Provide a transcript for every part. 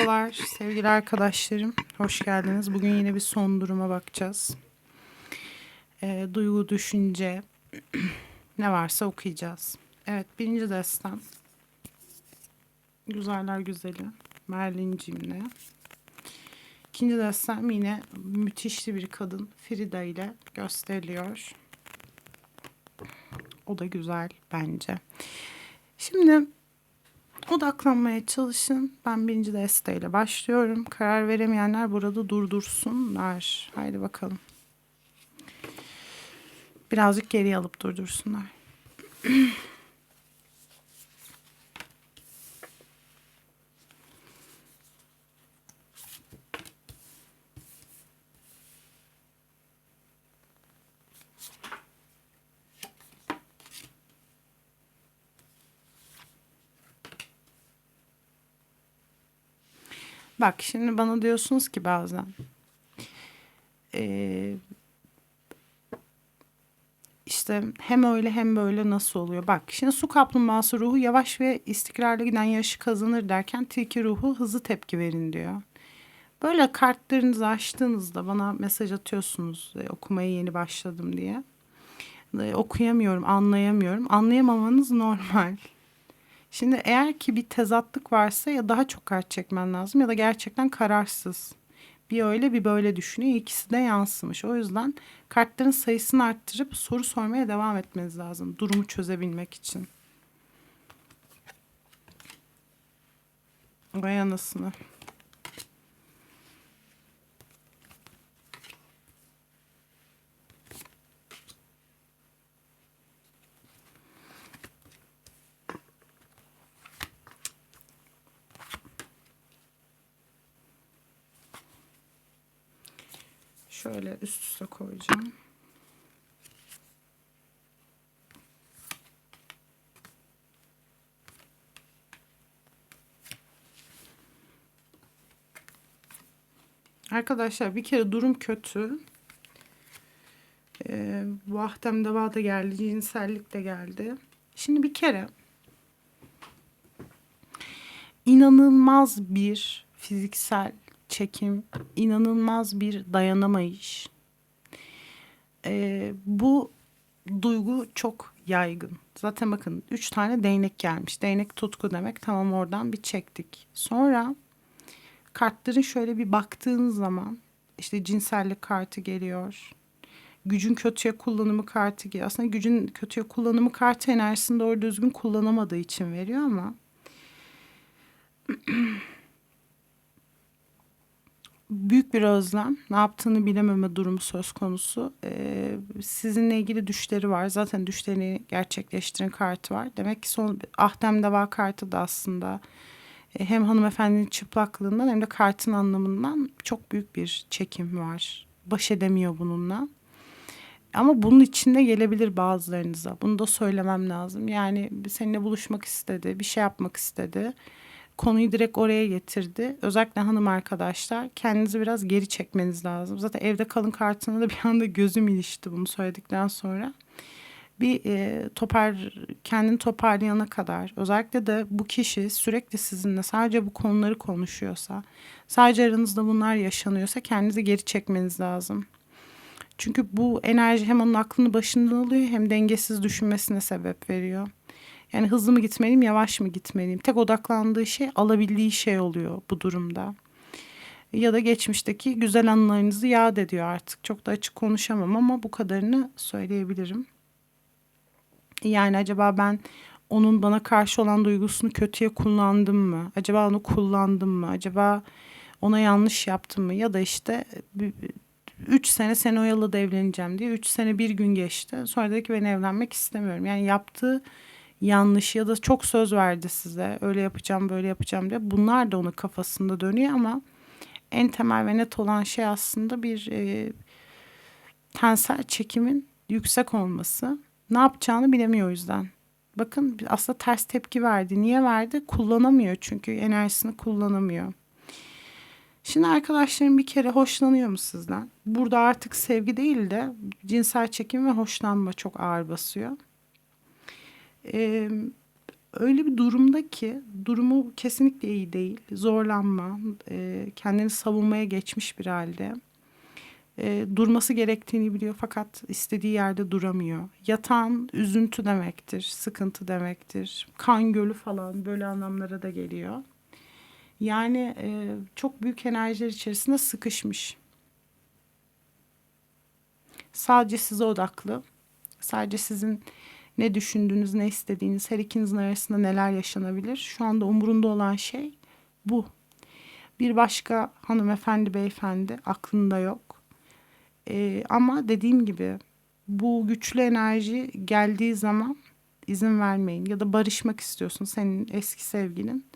Merhabalar sevgili arkadaşlarım. Hoş geldiniz. Bugün yine bir son duruma bakacağız. Ee, duygu, düşünce ne varsa okuyacağız. Evet birinci destem. Güzeller güzeli. Merlin Cimri. İkinci destem yine müthişli bir kadın Frida ile gösteriliyor. O da güzel bence. Şimdi Odaklanmaya çalışın. Ben birinci desteğiyle başlıyorum. Karar veremeyenler burada durdursunlar. Haydi bakalım. Birazcık geriye alıp durdursunlar. Bak şimdi bana diyorsunuz ki bazen ee, işte hem öyle hem böyle nasıl oluyor? Bak şimdi su kaplumbağası ruhu yavaş ve istikrarlı giden yaşı kazanır derken tilki ruhu hızlı tepki verin diyor. Böyle kartlarınızı açtığınızda bana mesaj atıyorsunuz e, okumaya yeni başladım diye. E, okuyamıyorum, anlayamıyorum. Anlayamamanız normal. Şimdi eğer ki bir tezatlık varsa ya daha çok kart çekmen lazım ya da gerçekten kararsız. Bir öyle bir böyle düşünüyor. İkisi de yansımış. O yüzden kartların sayısını arttırıp soru sormaya devam etmeniz lazım. Durumu çözebilmek için. Vay anasını. Şöyle üst üste koyacağım. Arkadaşlar bir kere durum kötü. Ee, Vahtem deva da geldi. Cinsellik de geldi. Şimdi bir kere inanılmaz bir fiziksel çekim, inanılmaz bir dayanamayış. Ee, bu duygu çok yaygın. Zaten bakın üç tane değnek gelmiş. Değnek tutku demek. Tamam oradan bir çektik. Sonra kartların şöyle bir baktığınız zaman işte cinsellik kartı geliyor. Gücün kötüye kullanımı kartı geliyor. Aslında gücün kötüye kullanımı kartı enerjisini doğru düzgün kullanamadığı için veriyor ama büyük bir özlem. Ne yaptığını bilememe durumu söz konusu. Ee, sizinle ilgili düşleri var. Zaten düşlerini gerçekleştiren kartı var. Demek ki son Ahtem Deva kartı da aslında e, hem hanımefendinin çıplaklığından hem de kartın anlamından çok büyük bir çekim var. Baş edemiyor bununla. Ama bunun içinde gelebilir bazılarınıza. Bunu da söylemem lazım. Yani seninle buluşmak istedi, bir şey yapmak istedi konuyu direkt oraya getirdi. Özellikle hanım arkadaşlar kendinizi biraz geri çekmeniz lazım. Zaten evde kalın kartına da bir anda gözüm ilişti bunu söyledikten sonra. Bir e, topar kendini toparlayana kadar özellikle de bu kişi sürekli sizinle sadece bu konuları konuşuyorsa sadece aranızda bunlar yaşanıyorsa kendinizi geri çekmeniz lazım. Çünkü bu enerji hem onun aklını başından alıyor hem dengesiz düşünmesine sebep veriyor. Yani hızlı mı gitmeliyim, yavaş mı gitmeliyim? Tek odaklandığı şey alabildiği şey oluyor bu durumda. Ya da geçmişteki güzel anılarınızı yad ediyor artık. Çok da açık konuşamam ama bu kadarını söyleyebilirim. Yani acaba ben onun bana karşı olan duygusunu kötüye kullandım mı? Acaba onu kullandım mı? Acaba ona yanlış yaptım mı? Ya da işte üç sene seni oyaladı evleneceğim diye. Üç sene bir gün geçti. Sonra dedi ki ben evlenmek istemiyorum. Yani yaptığı yanlış ya da çok söz verdi size öyle yapacağım böyle yapacağım diye bunlar da onun kafasında dönüyor ama en temel ve net olan şey aslında bir e, tensel çekimin yüksek olması. Ne yapacağını bilemiyor o yüzden. Bakın aslında ters tepki verdi. Niye verdi? Kullanamıyor çünkü enerjisini kullanamıyor. Şimdi arkadaşlarım bir kere hoşlanıyor mu sizden? Burada artık sevgi değil de cinsel çekim ve hoşlanma çok ağır basıyor. Ee, öyle bir durumda ki durumu kesinlikle iyi değil. Zorlanma, e, kendini savunmaya geçmiş bir halde. E, durması gerektiğini biliyor fakat istediği yerde duramıyor. Yatan üzüntü demektir, sıkıntı demektir. Kan gölü falan böyle anlamlara da geliyor. Yani e, çok büyük enerjiler içerisinde sıkışmış. Sadece size odaklı. Sadece sizin ne düşündüğünüz, ne istediğiniz, her ikinizin arasında neler yaşanabilir. Şu anda umurunda olan şey bu. Bir başka hanımefendi, beyefendi aklında yok. Ee, ama dediğim gibi bu güçlü enerji geldiği zaman izin vermeyin. Ya da barışmak istiyorsun senin eski sevgilin.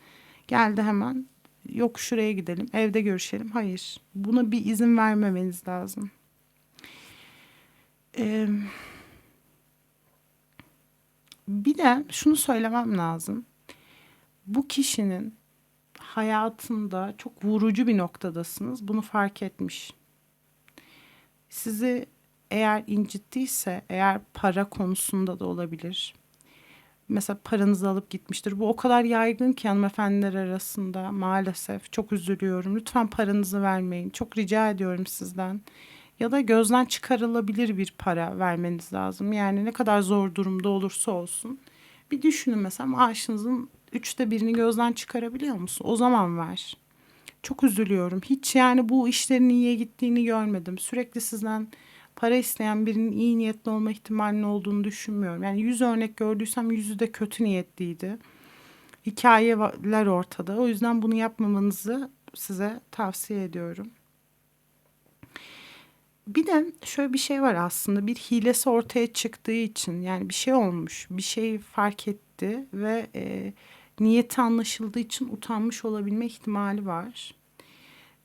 Geldi hemen yok şuraya gidelim, evde görüşelim. Hayır, buna bir izin vermemeniz lazım. Ee, bir de şunu söylemem lazım. Bu kişinin hayatında çok vurucu bir noktadasınız. Bunu fark etmiş. Sizi eğer incittiyse, eğer para konusunda da olabilir. Mesela paranızı alıp gitmiştir. Bu o kadar yaygın ki hanımefendiler arasında maalesef. Çok üzülüyorum. Lütfen paranızı vermeyin. Çok rica ediyorum sizden ya da gözden çıkarılabilir bir para vermeniz lazım. Yani ne kadar zor durumda olursa olsun. Bir düşünün mesela maaşınızın üçte birini gözden çıkarabiliyor musun? O zaman ver. Çok üzülüyorum. Hiç yani bu işlerin iyiye gittiğini görmedim. Sürekli sizden para isteyen birinin iyi niyetli olma ihtimalinin olduğunu düşünmüyorum. Yani yüz örnek gördüysem yüzü de kötü niyetliydi. Hikayeler ortada. O yüzden bunu yapmamanızı size tavsiye ediyorum. Bir de şöyle bir şey var aslında bir hilesi ortaya çıktığı için yani bir şey olmuş bir şey fark etti ve e, niyeti anlaşıldığı için utanmış olabilme ihtimali var.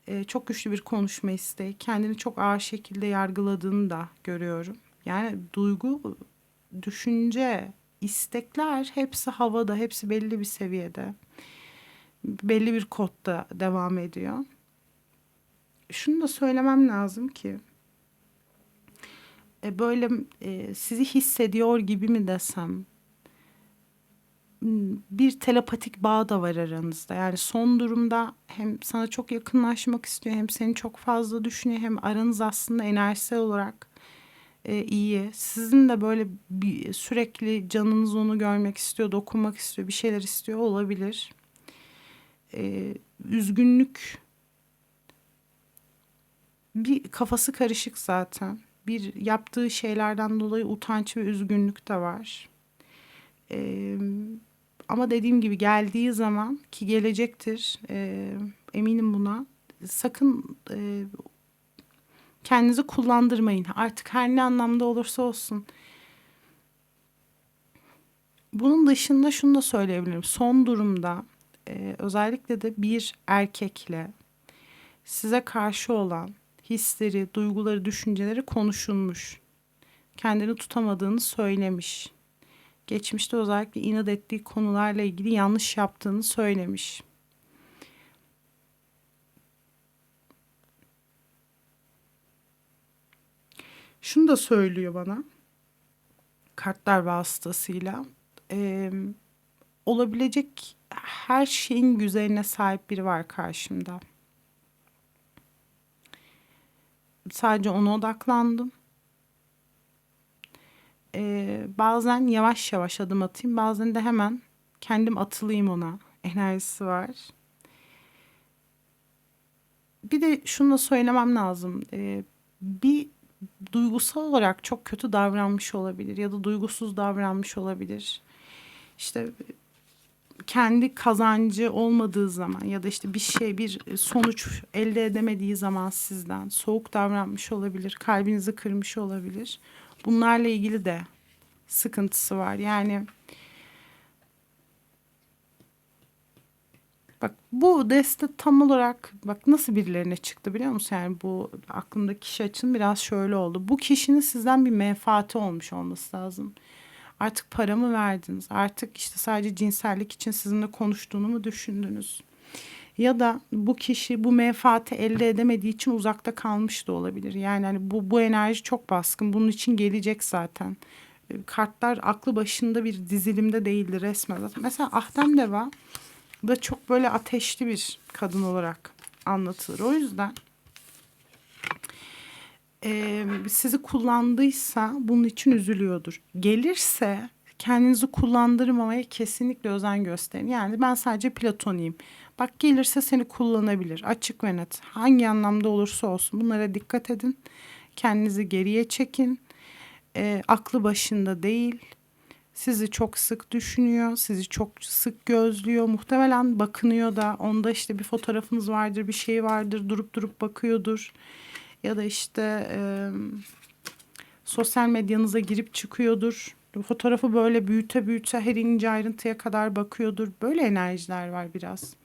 E, çok güçlü bir konuşma isteği kendini çok ağır şekilde yargıladığını da görüyorum. Yani duygu, düşünce, istekler hepsi havada hepsi belli bir seviyede belli bir kodda devam ediyor. Şunu da söylemem lazım ki e, böyle e, sizi hissediyor gibi mi desem hmm, bir telepatik bağ da var aranızda. Yani son durumda hem sana çok yakınlaşmak istiyor hem seni çok fazla düşünüyor hem aranız aslında enerjisel olarak e, iyi. Sizin de böyle bir, sürekli canınız onu görmek istiyor, dokunmak istiyor, bir şeyler istiyor olabilir. E, üzgünlük bir kafası karışık zaten bir yaptığı şeylerden dolayı utanç ve üzgünlük de var. Ee, ama dediğim gibi geldiği zaman ki gelecektir e, eminim buna sakın e, kendinizi kullandırmayın artık her ne anlamda olursa olsun. Bunun dışında şunu da söyleyebilirim. Son durumda e, özellikle de bir erkekle size karşı olan hisleri, duyguları, düşünceleri konuşulmuş. Kendini tutamadığını söylemiş. Geçmişte özellikle inat ettiği konularla ilgili yanlış yaptığını söylemiş. Şunu da söylüyor bana kartlar vasıtasıyla e, olabilecek her şeyin güzeline sahip biri var karşımda. Sadece ona odaklandım. Ee, bazen yavaş yavaş adım atayım. Bazen de hemen kendim atılayım ona. Enerjisi var. Bir de şunu da söylemem lazım. Ee, bir duygusal olarak çok kötü davranmış olabilir ya da duygusuz davranmış olabilir. İşte kendi kazancı olmadığı zaman ya da işte bir şey bir sonuç elde edemediği zaman sizden soğuk davranmış olabilir, kalbinizi kırmış olabilir. Bunlarla ilgili de sıkıntısı var. Yani Bak bu deste tam olarak bak nasıl birilerine çıktı biliyor musun? Yani bu aklımdaki kişi açın biraz şöyle oldu. Bu kişinin sizden bir menfaati olmuş olması lazım. Artık paramı verdiniz? Artık işte sadece cinsellik için sizinle konuştuğunu mu düşündünüz? Ya da bu kişi bu menfaati elde edemediği için uzakta kalmış da olabilir. Yani hani bu, bu enerji çok baskın. Bunun için gelecek zaten. e, kartlar aklı başında bir dizilimde değildi resmen. Zaten mesela Ahdem Deva da çok böyle ateşli bir kadın olarak anlatılır. O yüzden e, sizi kullandıysa bunun için üzülüyordur. Gelirse kendinizi kullandırmamaya kesinlikle özen gösterin. Yani ben sadece platoniyim. Bak gelirse seni kullanabilir. Açık ve net. Hangi anlamda olursa olsun bunlara dikkat edin. Kendinizi geriye çekin. E, aklı başında değil. Sizi çok sık düşünüyor, sizi çok sık gözlüyor. Muhtemelen bakınıyor da onda işte bir fotoğrafınız vardır, bir şey vardır, durup durup bakıyordur. Ya da işte e, sosyal medyanıza girip çıkıyordur. Fotoğrafı böyle büyüte büyüte her ince ayrıntıya kadar bakıyordur. Böyle enerjiler var biraz.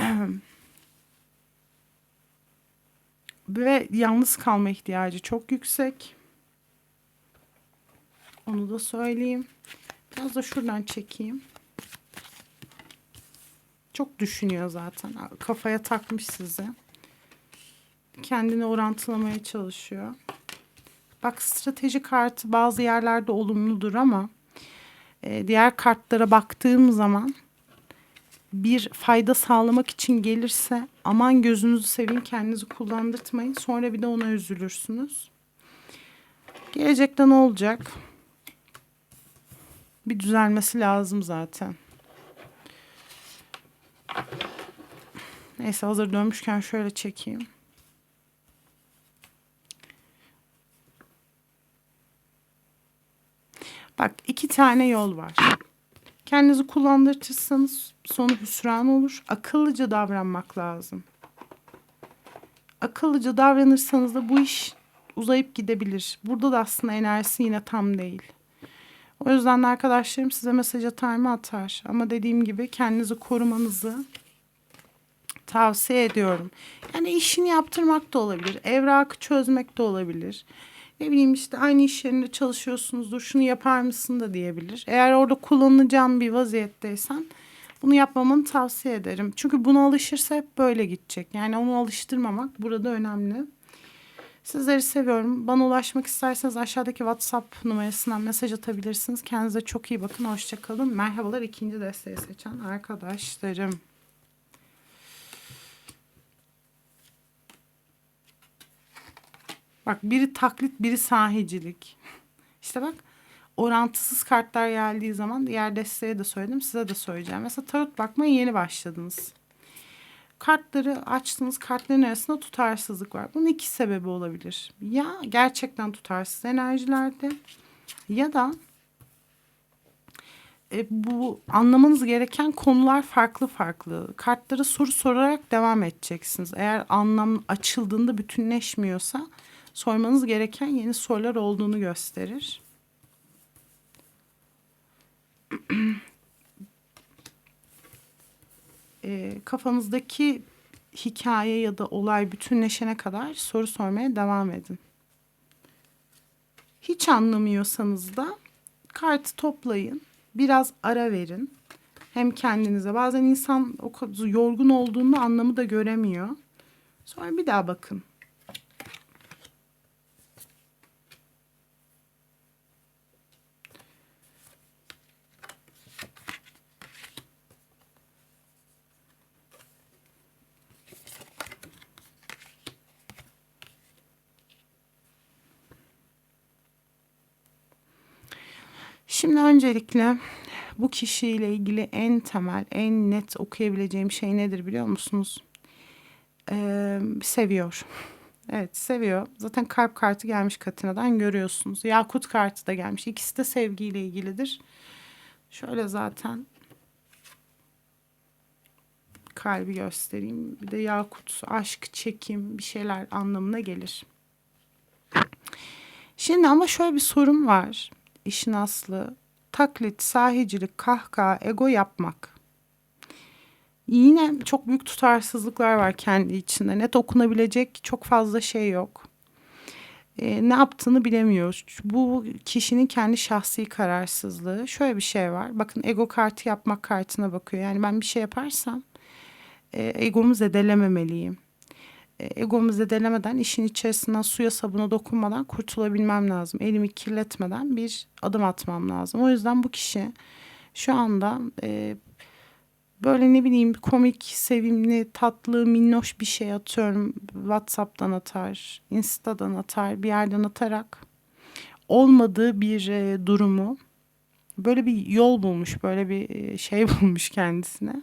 Ve yalnız kalma ihtiyacı çok yüksek. Onu da söyleyeyim. Biraz da şuradan çekeyim. Çok düşünüyor zaten. Kafaya takmış sizi. Kendini orantılamaya çalışıyor. Bak strateji kartı bazı yerlerde olumludur ama e, diğer kartlara baktığım zaman bir fayda sağlamak için gelirse aman gözünüzü seveyim kendinizi kullandırtmayın. Sonra bir de ona üzülürsünüz. Gelecekte ne olacak? Bir düzelmesi lazım zaten. Neyse hazır dönmüşken şöyle çekeyim. Bak iki tane yol var. Kendinizi kullandırırsanız sonu hüsran olur. Akıllıca davranmak lazım. Akıllıca davranırsanız da bu iş uzayıp gidebilir. Burada da aslında enerjisi yine tam değil. O yüzden de arkadaşlarım size mesaj atar mı atar. Ama dediğim gibi kendinizi korumanızı tavsiye ediyorum. Yani işini yaptırmak da olabilir. Evrakı çözmek de olabilir. Ne bileyim işte aynı iş yerinde çalışıyorsunuzdur. Şunu yapar mısın da diyebilir. Eğer orada kullanacağım bir vaziyetteysen bunu yapmamanı tavsiye ederim. Çünkü buna alışırsa hep böyle gidecek. Yani onu alıştırmamak burada önemli. Sizleri seviyorum. Bana ulaşmak isterseniz aşağıdaki WhatsApp numarasından mesaj atabilirsiniz. Kendinize çok iyi bakın. Hoşçakalın. Merhabalar ikinci desteği seçen arkadaşlarım. Bak biri taklit, biri sahicilik. İşte bak orantısız kartlar geldiği zaman diğer desteğe de söyledim, size de söyleyeceğim. Mesela tarot bakmaya yeni başladınız. Kartları açtınız, kartların arasında tutarsızlık var. Bunun iki sebebi olabilir. Ya gerçekten tutarsız enerjilerde ya da e, bu anlamanız gereken konular farklı farklı. Kartlara soru sorarak devam edeceksiniz. Eğer anlam açıldığında bütünleşmiyorsa sormanız gereken yeni sorular olduğunu gösterir. e, kafanızdaki hikaye ya da olay bütünleşene kadar soru sormaya devam edin. Hiç anlamıyorsanız da kartı toplayın. Biraz ara verin. Hem kendinize. Bazen insan o kadar yorgun olduğunda anlamı da göremiyor. Sonra bir daha bakın. Şimdi öncelikle bu kişiyle ilgili en temel, en net okuyabileceğim şey nedir biliyor musunuz? Ee, seviyor. Evet seviyor. Zaten kalp kartı gelmiş Katina'dan görüyorsunuz. Yakut kartı da gelmiş. İkisi de sevgiyle ilgilidir. Şöyle zaten kalbi göstereyim. Bir de yakut, aşk, çekim bir şeyler anlamına gelir. Şimdi ama şöyle bir sorun var işin aslı taklit, sahicilik, kahkaha, ego yapmak. Yine çok büyük tutarsızlıklar var kendi içinde. Net okunabilecek çok fazla şey yok. E, ne yaptığını bilemiyor. Bu kişinin kendi şahsi kararsızlığı. Şöyle bir şey var. Bakın ego kartı yapmak kartına bakıyor. Yani ben bir şey yaparsam e, egomu zedelememeliyim. E, egomu zedelemeden, işin içerisinden suya sabuna dokunmadan kurtulabilmem lazım. Elimi kirletmeden bir adım atmam lazım. O yüzden bu kişi şu anda e, böyle ne bileyim komik, sevimli, tatlı, minnoş bir şey atıyorum. WhatsApp'tan atar, Insta'dan atar, bir yerden atarak olmadığı bir e, durumu böyle bir yol bulmuş, böyle bir e, şey bulmuş kendisine.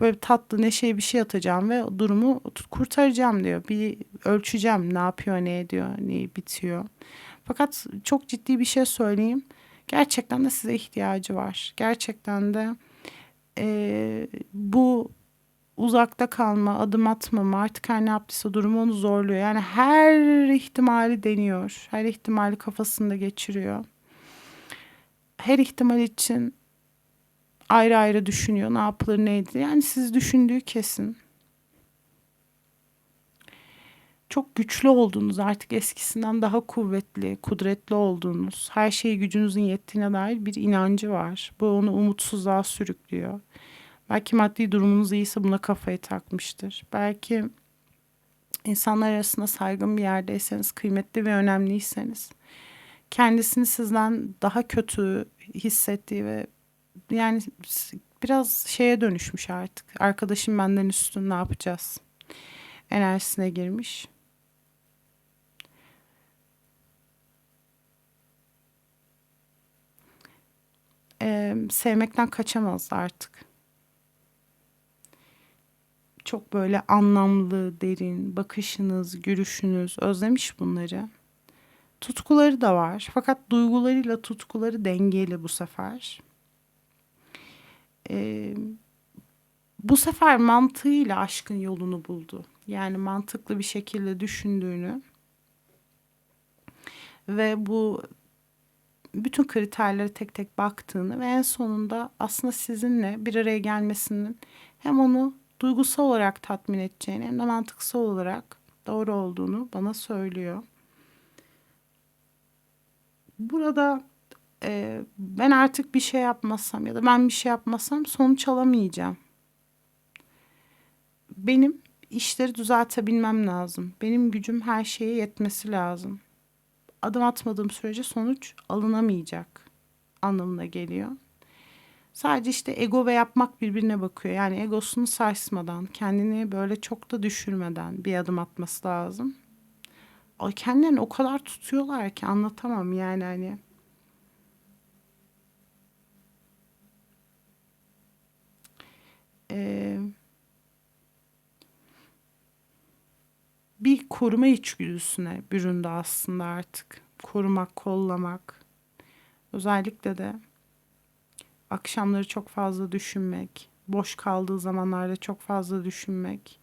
Böyle tatlı neşeli bir şey atacağım ve durumu kurtaracağım diyor. Bir ölçeceğim ne yapıyor, ne ediyor, ne bitiyor. Fakat çok ciddi bir şey söyleyeyim. Gerçekten de size ihtiyacı var. Gerçekten de e, bu uzakta kalma, adım atmama artık her ne yaptıysa durumu onu zorluyor. Yani her ihtimali deniyor. Her ihtimali kafasında geçiriyor. Her ihtimal için ayrı ayrı düşünüyor. Ne yapılır neydi. Yani siz düşündüğü kesin. Çok güçlü olduğunuz artık eskisinden daha kuvvetli, kudretli olduğunuz, her şeyi gücünüzün yettiğine dair bir inancı var. Bu onu umutsuzluğa sürüklüyor. Belki maddi durumunuz iyiyse buna kafayı takmıştır. Belki insanlar arasında saygın bir yerdeyseniz, kıymetli ve önemliyseniz, kendisini sizden daha kötü hissettiği ve yani biraz şeye dönüşmüş artık. Arkadaşım benden üstün ne yapacağız? Enerjisine girmiş. Ee, sevmekten kaçamaz artık. Çok böyle anlamlı, derin bakışınız, görüşünüz özlemiş bunları. Tutkuları da var. Fakat duygularıyla tutkuları dengeli bu sefer. Ee, bu sefer mantığıyla aşkın yolunu buldu. Yani mantıklı bir şekilde düşündüğünü ve bu bütün kriterlere tek tek baktığını ve en sonunda aslında sizinle bir araya gelmesinin hem onu duygusal olarak tatmin edeceğini hem de mantıksal olarak doğru olduğunu bana söylüyor. Burada e, ben artık bir şey yapmasam ya da ben bir şey yapmasam sonuç alamayacağım. Benim işleri düzeltebilmem lazım. Benim gücüm her şeye yetmesi lazım. Adım atmadığım sürece sonuç alınamayacak anlamına geliyor. Sadece işte ego ve yapmak birbirine bakıyor. Yani egosunu sarsmadan, kendini böyle çok da düşürmeden bir adım atması lazım. O kendilerini o kadar tutuyorlar ki anlatamam yani hani. Ee, bir koruma içgüdüsüne büründü aslında artık. Korumak, kollamak. Özellikle de akşamları çok fazla düşünmek, boş kaldığı zamanlarda çok fazla düşünmek,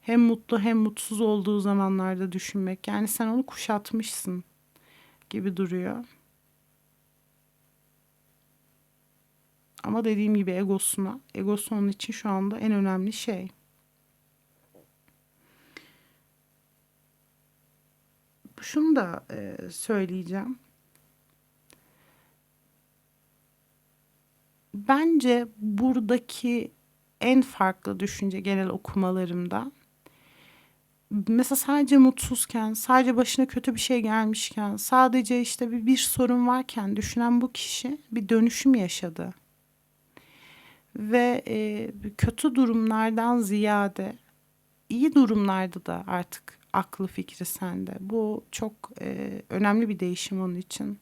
hem mutlu hem mutsuz olduğu zamanlarda düşünmek. Yani sen onu kuşatmışsın gibi duruyor. Ama dediğim gibi egosuna, egosu onun için şu anda en önemli şey. Şunu da e, söyleyeceğim. Bence buradaki en farklı düşünce genel okumalarımda mesela sadece mutsuzken, sadece başına kötü bir şey gelmişken, sadece işte bir, bir sorun varken düşünen bu kişi bir dönüşüm yaşadı. Ve e, kötü durumlardan ziyade iyi durumlarda da artık aklı fikri sende. Bu çok e, önemli bir değişim onun için.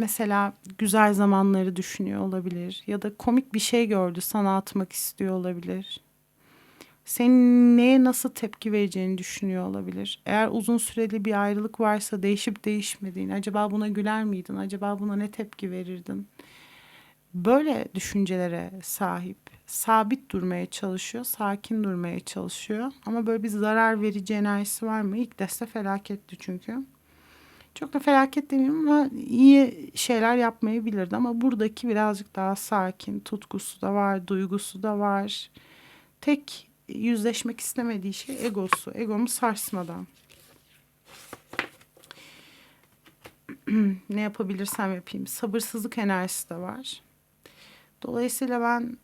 mesela güzel zamanları düşünüyor olabilir ya da komik bir şey gördü sana atmak istiyor olabilir. Senin neye nasıl tepki vereceğini düşünüyor olabilir. Eğer uzun süreli bir ayrılık varsa değişip değişmediğini, acaba buna güler miydin? Acaba buna ne tepki verirdin? Böyle düşüncelere sahip, sabit durmaya çalışıyor, sakin durmaya çalışıyor. Ama böyle bir zarar verici enerjisi var mı? İlk deste felaketti çünkü. Çok da felaket demeyeyim ama iyi şeyler yapmayı bilirdi. Ama buradaki birazcık daha sakin, tutkusu da var, duygusu da var. Tek yüzleşmek istemediği şey egosu. Egomu sarsmadan. ne yapabilirsem yapayım. Sabırsızlık enerjisi de var. Dolayısıyla ben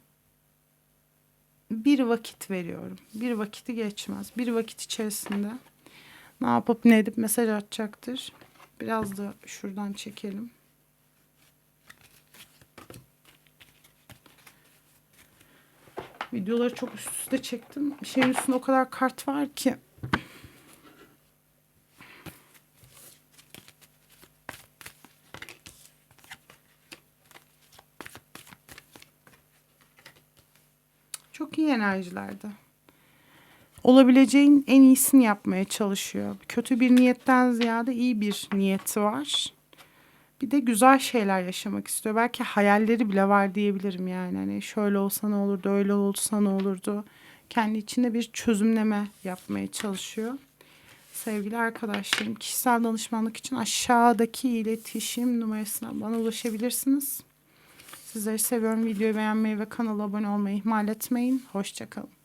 bir vakit veriyorum. Bir vakiti geçmez. Bir vakit içerisinde ne yapıp ne edip mesaj atacaktır. Biraz da şuradan çekelim. Videoları çok üst üste çektim. Şeyin üstünde o kadar kart var ki. Çok iyi enerjilerde. Olabileceğin en iyisini yapmaya çalışıyor. Kötü bir niyetten ziyade iyi bir niyeti var. Bir de güzel şeyler yaşamak istiyor. Belki hayalleri bile var diyebilirim yani. Hani şöyle olsa ne olurdu, öyle olsa ne olurdu. Kendi içinde bir çözümleme yapmaya çalışıyor. Sevgili arkadaşlarım, kişisel danışmanlık için aşağıdaki iletişim numarasına bana ulaşabilirsiniz. Sizleri seviyorum. Videoyu beğenmeyi ve kanala abone olmayı ihmal etmeyin. Hoşçakalın.